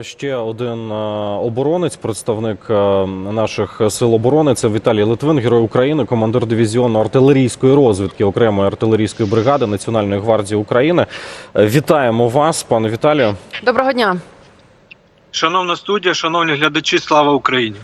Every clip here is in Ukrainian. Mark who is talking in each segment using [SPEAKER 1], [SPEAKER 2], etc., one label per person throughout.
[SPEAKER 1] Ще один е, оборонець, представник е, наших сил оборони, це Віталій Литвин, герой України, командир дивізіону артилерійської розвідки окремої артилерійської бригади Національної гвардії України. Е, Вітаємо вас, пане Віталію.
[SPEAKER 2] Доброго дня.
[SPEAKER 3] Шановна студія, шановні глядачі, слава Україні!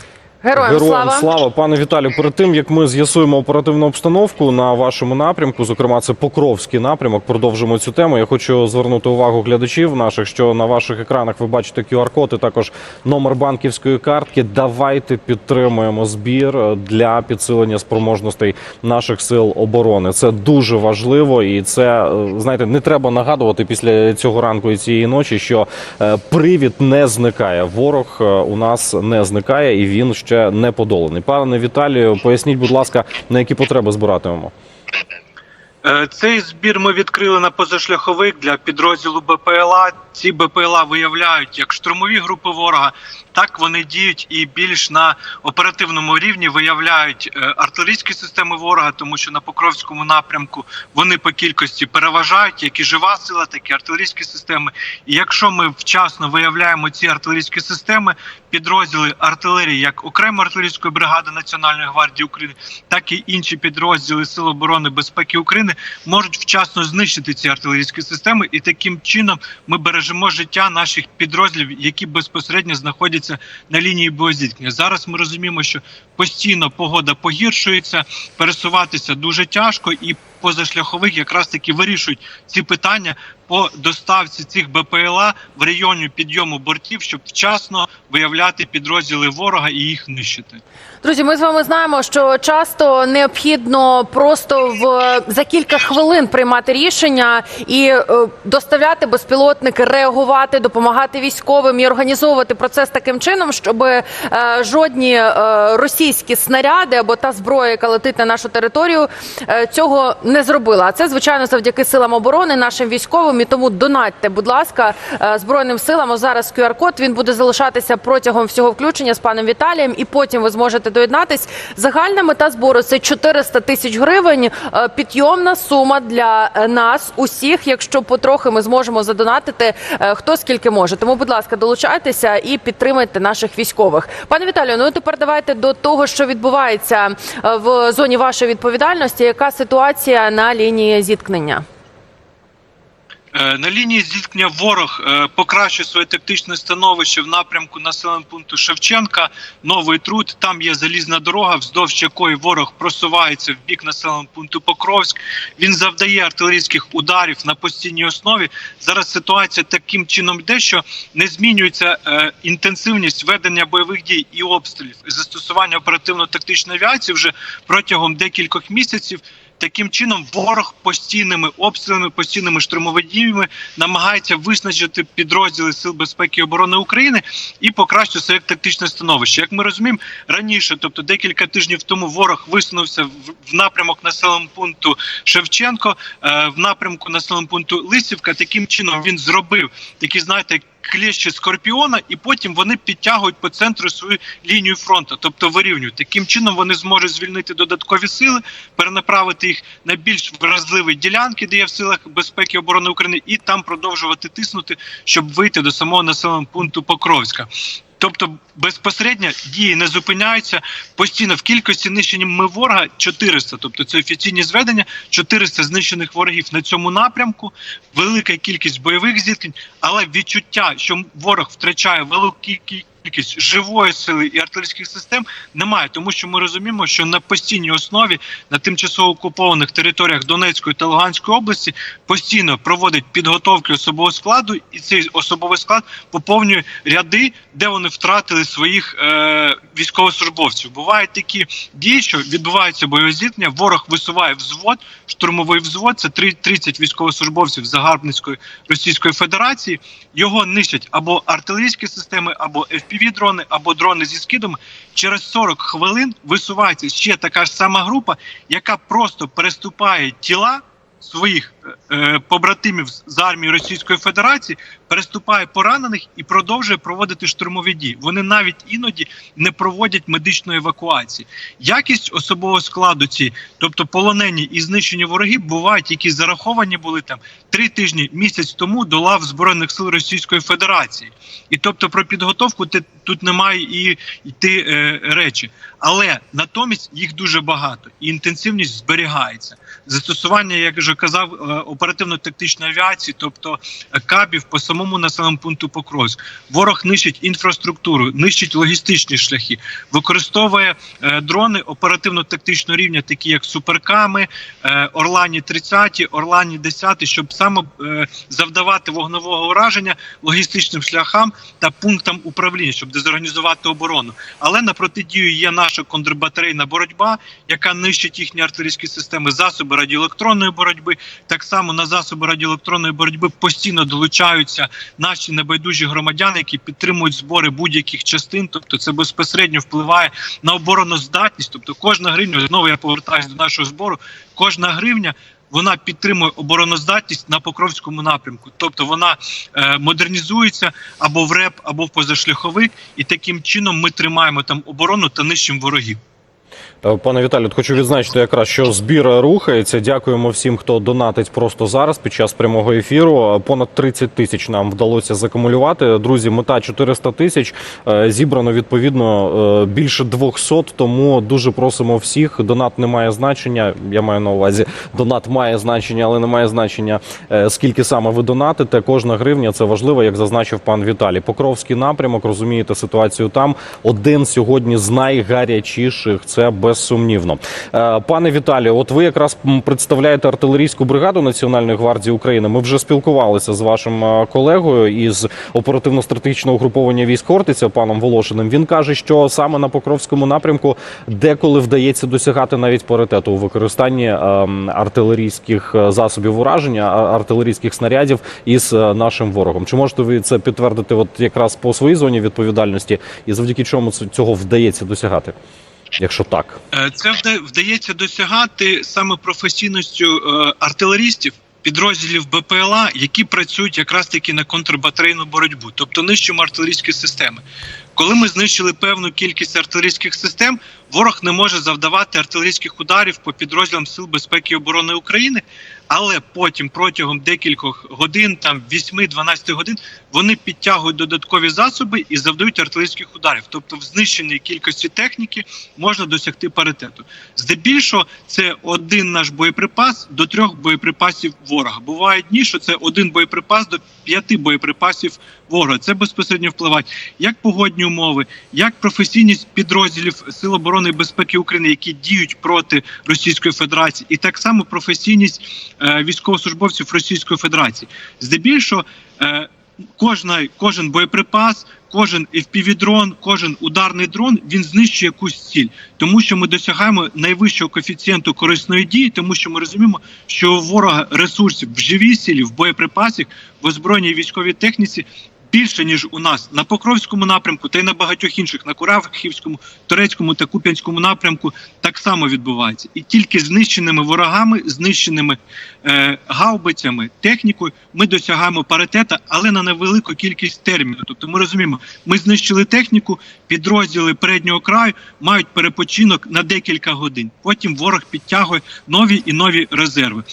[SPEAKER 2] Героям,
[SPEAKER 1] Героям
[SPEAKER 2] слава.
[SPEAKER 1] слава, пане Віталію. Перед тим як ми з'ясуємо оперативну обстановку на вашому напрямку, зокрема, це Покровський напрямок. Продовжимо цю тему. Я хочу звернути увагу глядачів наших, що на ваших екранах ви бачите QR-код і також номер банківської картки. Давайте підтримуємо збір для підсилення спроможностей наших сил оборони. Це дуже важливо, і це е, знаєте, не треба нагадувати після цього ранку і цієї ночі, що е, привід не зникає. Ворог е, у нас не зникає, і він ще не подоланий. Пане Віталію, поясніть, будь ласка, на які потреби збиратимемо?
[SPEAKER 3] Е, Цей збір ми відкрили на позашляховик для підрозділу БПЛА. Ці БПЛА виявляють як штурмові групи ворога, так вони діють і більш на оперативному рівні виявляють е, артилерійські системи ворога, тому що на Покровському напрямку вони по кількості переважають як і жива сила, так і артилерійські системи. І якщо ми вчасно виявляємо ці артилерійські системи, підрозділи артилерії, як окрема артилерійської бригади Національної гвардії України, так і інші підрозділи Сил оборони безпеки України можуть вчасно знищити ці артилерійські системи, і таким чином ми бережемо життя наших підрозділів, які безпосередньо знаходяться на лінії боєзіткнення. Зараз ми розуміємо, що постійно погода погіршується, пересуватися дуже тяжко, і позашляхових якраз таки вирішують ці питання по доставці цих БПЛА в районі підйому бортів, щоб вчасно виявляти підрозділи ворога і їх нищити.
[SPEAKER 2] Друзі, ми з вами знаємо, що часто необхідно просто в за кілька хвилин приймати рішення і е, доставляти безпілотники, реагувати, допомагати військовим і організовувати процес таким чином, щоб е, жодні е, російські снаряди або та зброя, яка летить на нашу територію, е, цього не зробила. Це звичайно завдяки силам оборони, нашим військовим. І тому донатьте, будь ласка, е, збройним силам. Зараз QR-код він буде залишатися протягом всього включення з паном Віталієм, і потім ви зможете доєднатись. Загальна мета збору це 400 тисяч гривень. Е, Підйомна сума для е, нас усіх. Якщо потрохи ми зможемо задонатити, хто скільки може. Тому, будь ласка, долучайтеся і підтримайте наших військових. Пане Віталію, ну тепер давайте до того, що відбувається в зоні вашої відповідальності. Яка ситуація на лінії зіткнення?
[SPEAKER 3] Е, На лінії зіткнення ворог е, покращує своє тактичне становище в напрямку населеного пункту Шевченка. Новий труд. Там є залізна дорога, вздовж якої ворог просувається в бік населеного пункту Покровськ. Він завдає артилерійських ударів на постійній основі. Зараз ситуація таким чином йде, що не змінюється е, інтенсивність ведення бойових дій і обстрілів і застосування оперативно-тактичної авіації вже протягом декількох місяців. Таким чином, ворог постійними обстрілами, постійними штурмовими діями намагається визначити підрозділи сил безпеки і оборони України і покращити своє тактичне становище. Як ми розуміємо, раніше, тобто декілька тижнів тому, ворог висунувся в, напрямок населеного пункту Шевченко, е, в напрямку населеного пункту Лисівка. Таким чином він зробив такі, знаєте, кліщі скорпіона, і потім вони підтягують по центру свою лінію фронту, тобто вирівнюють. Таким чином вони зможуть звільнити додаткові сили, перенаправити їх на більш вразливі ділянки, де є в силах безпеки і оборони України, і там продовжувати тиснути, щоб вийти до самого населеного пункту Покровська. Тобто безпосередньо дії не зупиняються постійно в кількості знищення ми ворога 400, тобто це офіційні зведення, 400 знищених ворогів на цьому напрямку, велика кількість бойових зіткнень, але відчуття, що ворог втрачає велику кількість кількість живої сили і артилерійських систем немає, тому що ми розуміємо, що на постійній основі на тимчасово окупованих територіях Донецької та Луганської області постійно проводить підготовки особового складу, і цей особовий склад поповнює ряди, де вони втратили своїх е, військовослужбовців. Бувають такі дії, що відбуваються бойові зіткнення, ворог висуває взвод, штурмовий взвод. Це три- 30 військовослужбовців Загарбницької Російської Федерації. Його нищать або артилерійські системи, або FPV-дрони, або дрони зі скидами. Через 40 хвилин висувається ще така ж сама група, яка просто переступає тіла своїх побратимів з- з армії Російської Федерації, переступає поранених і продовжує проводити штурмові дії. Вони навіть іноді не проводять медичної евакуації. Якість особового складу ці, тобто полонені і знищені вороги, бувають, які зараховані були там три тижні місяць тому до лав збройних сил Російської Федерації. І тобто про підготовку ти, тут немає і йти е, речі, але натомість їх дуже багато, і інтенсивність зберігається. Застосування, як вже казав, е, оперативно-тактичної авіації, тобто кабів по самому населеному пункту Покровськ. Ворог нищить інфраструктуру, нищить логістичні шляхи, використовує е, дрони оперативно-тактичного рівня, такі як суперками, е, Орлані 30, Орлані 10, щоб саме е, завдавати вогневого ураження логістичним шляхам та пунктам управління, щоб дезорганізувати оборону. Але на протидію є наша контрбатарейна боротьба, яка нищить їхні артилерійські системи, засоби радіоелектронної боротьби. Так само на засоби радіоелектронної боротьби постійно долучаються наші небайдужі громадяни, які підтримують збори будь-яких частин. Тобто, це безпосередньо впливає на обороноздатність. Тобто, кожна гривня знову я повертаюся до нашого збору. Кожна гривня. Вона підтримує обороноздатність на Покровському напрямку, тобто вона е, модернізується або в РЕП, або в позашляховик, і таким чином ми тримаємо там оборону та нищимо ворогів.
[SPEAKER 1] Е, Пане Віталію, хочу відзначити якраз, що збір рухається. Дякуємо всім, хто донатить просто зараз під час прямого ефіру. Е, Понад 30 тисяч нам вдалося закумулювати. Друзі, мета 400 тисяч. Е, Зібрано відповідно більше 200, тому дуже просимо всіх. Донат не має значення. Я маю на увазі, донат має значення, але не має значення скільки саме ви донатите. Кожна гривня це важливо, як зазначив пан Віталій. Покровський напрямок, розумієте ситуацію там. Один сьогодні з найгарячіших. Це безсумнівно. Е, Пане Віталію, от ви якраз представляєте артилерійську бригаду Національної гвардії України. Ми вже спілкувалися з вашим е, колегою із оперативно-стратегічного угруповання військ Хортиця, паном Волошиним. Він каже, що саме на Покровському напрямку деколи вдається досягати навіть паритету у використанні ем, артилерійських е, засобів ураження, артилерійських снарядів із е, нашим ворогом. Чи можете ви це підтвердити, от якраз по своїй зоні відповідальності, і завдяки чому цього вдається досягати? Якщо так.
[SPEAKER 3] Е, Це вда- вдається досягати саме професійністю е, артилерістів. Підрозділів БПЛА, які працюють якраз таки на контрбатарейну боротьбу, тобто нищимо артилерійські системи. Коли ми знищили певну кількість артилерійських систем, ворог не може завдавати артилерійських ударів по підрозділам Сил безпеки і оборони України, але потім протягом декількох годин, там 8-12 годин, вони підтягують додаткові засоби і завдають артилерійських ударів. Тобто, в знищеній кількості техніки можна досягти паритету. Здебільшого це один наш боєприпас до трьох боєприпасів ворога. Бувають дні, що це один боєприпас до п'яти боєприпасів ворога. Це безпосередньо впливає як погодні умови, як професійність підрозділів Сил оборони і безпеки України, які діють проти Російської Федерації, і так само професійність військовослужбовців Російської Федерації. Здебільшого е, кожна, кожен боєприпас, кожен FPV-дрон, кожен ударний дрон він знищує якусь ціль, тому що ми досягаємо найвищого коефіцієнту корисної дії, тому що ми розуміємо, що у ворога ресурсів в живій сілі, в боєприпасах, в озброєній військовій техніці. Більше ніж у нас на Покровському напрямку, та й на багатьох інших на Куравхівському, Турецькому та Куп'янському напрямку так само відбувається, і тільки знищеними ворогами, знищеними е, гаубицями, технікою, ми досягаємо паритета, але на невелику кількість терміну. Тобто, ми розуміємо, ми знищили техніку, підрозділи переднього краю мають перепочинок на декілька годин. Потім ворог підтягує нові і нові резерви.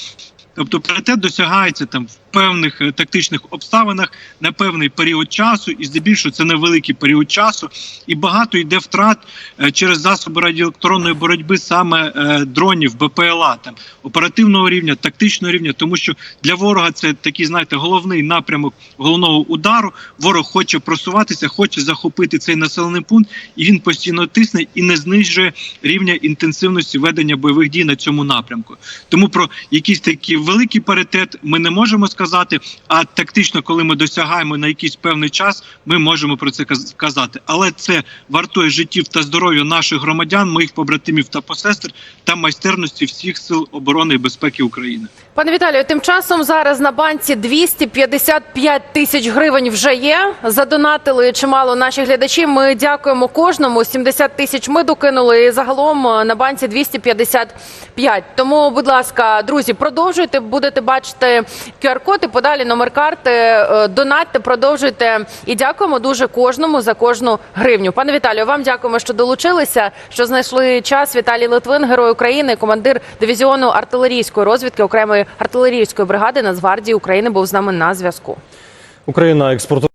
[SPEAKER 3] Тобто паритет досягається там певних е, тактичних обставинах на певний період часу, і здебільшого це невеликий період часу, і багато йде втрат е, через засоби радіоелектронної боротьби саме е, дронів БПЛА, там оперативного рівня, тактичного рівня, тому що для ворога це такий, знаєте, головний напрямок головного удару. Ворог хоче просуватися, хоче захопити цей населений пункт, і він постійно тисне і не знижує рівня інтенсивності ведення бойових дій на цьому напрямку. Тому про якийсь такий великий паритет ми не можемо сказати. Сказати. А тактично, коли ми досягаємо на якийсь певний час, ми можемо про це каз- казати. Але це вартує життів та здоров'я наших громадян, моїх побратимів та посестер та майстерності всіх сил оборони і безпеки України.
[SPEAKER 2] Пане Віталію, тим часом зараз на банці 255 тисяч гривень вже є. Задонатили чимало наші глядачі. Ми дякуємо кожному. 70 тисяч ми докинули. І загалом е, на банці 255. Тому, будь ласка, друзі, продовжуйте. Будете бачити QR-код і подалі номер карти. Е, Донатьте, продовжуйте. І дякуємо дуже кожному за кожну гривню. Пане Віталію, вам дякуємо, що долучилися, що знайшли час. Віталій Литвин, герой України, командир дивізіону артилерійської розвідки окремої артилерійської бригади Нацгвардії України, був з нами на зв'язку.
[SPEAKER 1] Україна експортує